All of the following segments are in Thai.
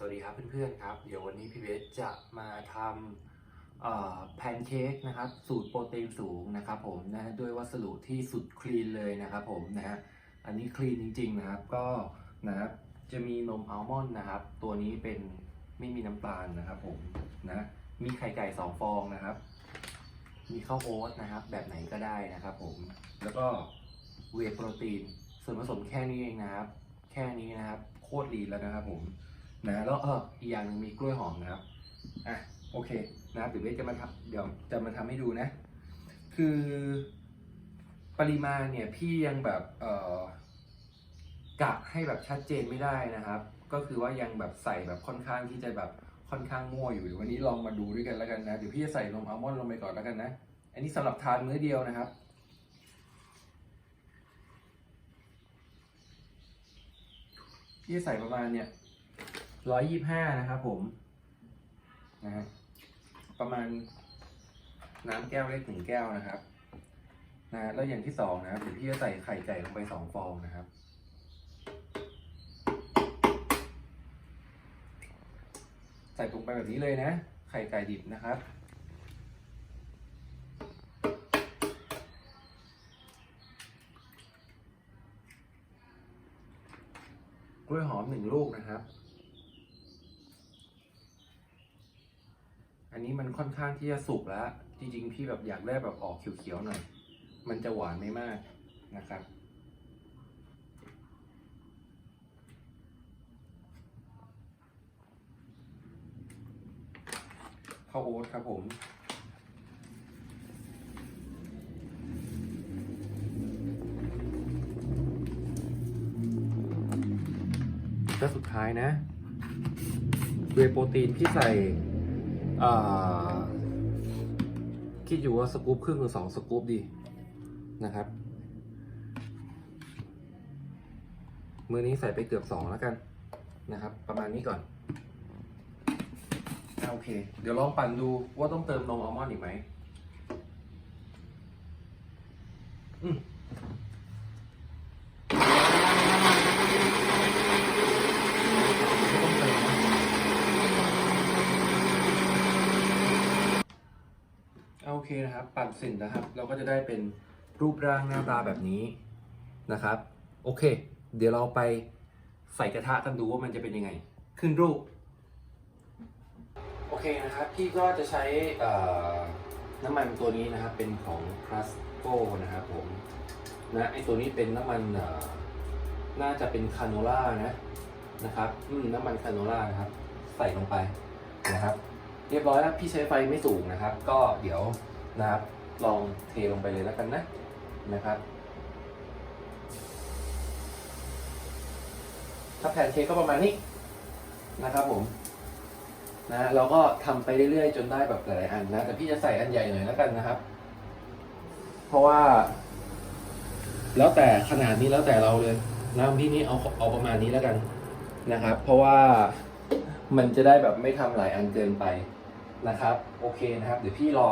สวัสดีครับเพื่อนๆครับ เดี๋ยววันนี้พี่เบสจะมาทำแพนเค้กนะครับ สูตรโปรตีนสูงนะครับผมนะด้วยวัสดุที่สุดคลีนเลยนะครับผมนะฮะอันนี้คลีนจริงๆนะครับก็นะครับจะมีนมอัลมอนด์นะครับ ตัวนี้เป็นไม่มีน้ำตาลนะครับผมนะมีไข่ไก่สองฟองนะครับ มีข้าวโอ๊ตนะครับ แบบไหนก็ได้นะครับผมแล้วก็เวโปรตีนส่วนผสมแค่นี้เองนะครับ แค่นี้นะครับ โคตรลีนแล้วนะครับผม นะแล้วเอออีกอย่างหนึงมีกล้วยหอมนะครับอะโอเคนะครับเดี๋ยวเบสจะมาทำเดี๋ยวจะมาทำให้ดูนะ คือปริมาณเนี่ยพี่ยังแบบเออกะให้แบบชัดเจนไม่ได้นะครับ ก็คือว่ายังแบบใส่แบบค่อนข้างที่จะแบบค่อนข้างมั่วอยู่วันนี้ลองมาดูด้วยกันแล้วกันนะเดี๋ยวพี่จะใส่นมอัลมอนด์ลงไปก่อนแล้วกันนะ อันนี้สำหรับทานมื้อเดียวนะครับพี่ใส่ประมาณเนี่ย ร้อยยี่ห้านะครับผมนะฮะประมาณน้ำแก้วเล็กหนึ่งแก้วนะครับนะแล้วอย่างที่สองนะครับเดี๋ยวพี่จะใส่ไข่ไก่ลงไปสองฟองนะครับใส่ลงไปแบบนี้เลยนะ ไข่ไก่ดิบนะครับ กล้วยหอมหนึ่งลูกนะครับ นนี้มันค่อนข้างที่จะสุกแล้ว จริงๆ พี่แบบอยากได้แบบออกเขียวๆหน่อย มันจะหวานไม่มากนะครับ ข้าวโอ๊ตครับผมและสุดท้ายนะเวโปรตีนที่ใส่ คิดอยู่ว่าสกู๊ปครึ่งหรือสองสกู๊ปดีนะครับมือนี้ใส่ไปเกือบสองแล้วกันนะครับ ประมาณนี้ก่อนโอเค เดี๋ยวลองปั่นดูว่าต้องเติมนมอัลมอนด์อีกไหมอืม ไม่ต้องเติมนะ โอเคนะครับ ปั่นเสร็จนะครับ เราก็จะได้เป็นรูปร่างหน้าตาแบบนี้นะครับ โอเค เดี๋ยวเราไปใส่กระทะกันดูว่ามันจะเป็นยังไง ขึ้นรูป โอเคนะครับ พี่ก็จะใช้น้ำมันตัวนี้นะครับ เป็นของ c r u s c o นะครับผมนะไอตัวนี้เป็นน้ำมันน่าจะเป็นคาโนล่านะนะครับ อืมน้ำมันคาโนล่านะครับ ใส่ลงไปนะครับ เรียบร้อยแล้วพี่ใช้ไฟไม่สูงนะครับ ก็เดี๋ยวนะครับลองเทลงไปเลยแล้วกันนะนะครับถ้าแผ่นเค้กก็ประมาณนี้นะครับผมนะเราก็ทำไปเรื่อยๆ จนได้แบบหลายๆอันนะแต่พี่จะใส่อันใหญ่หน่อยแล้วกันนะครับ เพราะว่า แล้วแต่ขนาดนี้แล้วแต่เราเลยนะพี่นี่เอาเอาประมาณนี้แล้วกันนะครับ เพราะว่ามันจะได้แบบไม่ทำหลายอันเกินไป นะครับโอเคนะครับเดี๋ยวพี่รอ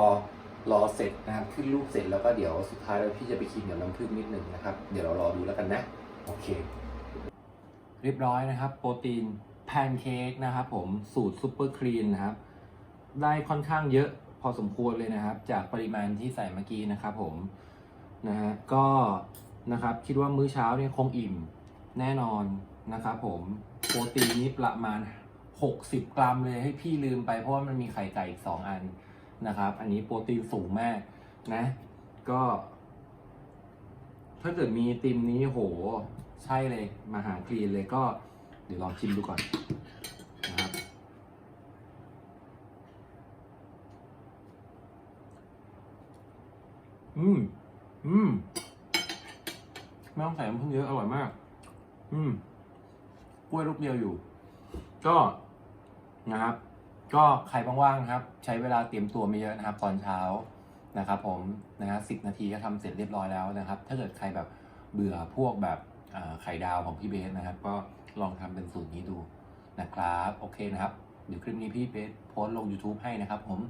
รอเสร็จนะครับขึ้นรูปเสร็จแล้วก็เดี๋ยวสุดท้ายแล้วพี่จะไปคิดกับน้ำผึ้งนิดนึงนะครับ เดี๋ยวเรารอดูแล้วกันนะ โอเค เรียบร้อยนะครับ โปรตีนแพนเค้กนะครับผมสูตรซูเปอร์คลีนนะครับ ได้ค่อนข้างเยอะพอสมควรเลยนะครับ จากปริมาณที่ใส่เมื่อกี้นะครับผมนะฮะก็นะครับคิดว่ามื้อเช้าเนี่ยคงอิ่มแน่นอนนะครับผมโปรตีนนี้ประมาณ 60 กรัมเลยให้พี่ลืมไป เพราะว่ามันมีไข่ไก่อีก 2 อันนะครับ อันนี้โปรตีนสูงมากนะ ก็ ถ้าเกิดมีติมนี้โหใช่เลยมาหาคลีนเลยก็ เดี๋ยวลองชิมดูก่อนนะครับ อืม อืมไม่ต้องใส่น้ำผึ้งเยอะอร่อยมาก อืม กล้วยลูกเดียวอยู่ ก็ นะครับ ก็ใครว่างๆนะครับ ใช้เวลาเตรียมตัวไม่เยอะนะครับตอนเช้านะครับ ผมนะฮะสิบนาทีก็ทำเสร็จเรียบร้อยแล้วนะครับ ถ้าเกิดใครแบบเบื่อพวกแบบไข่ดาวของพี่เบสนะครับ ก็ลองทำเป็นสูตรนี้ดูนะครับ โอเคนะครับ เดี๋ยวคลิปนี้พี่เบสโพสต์ลง YouTube ให้นะครับผม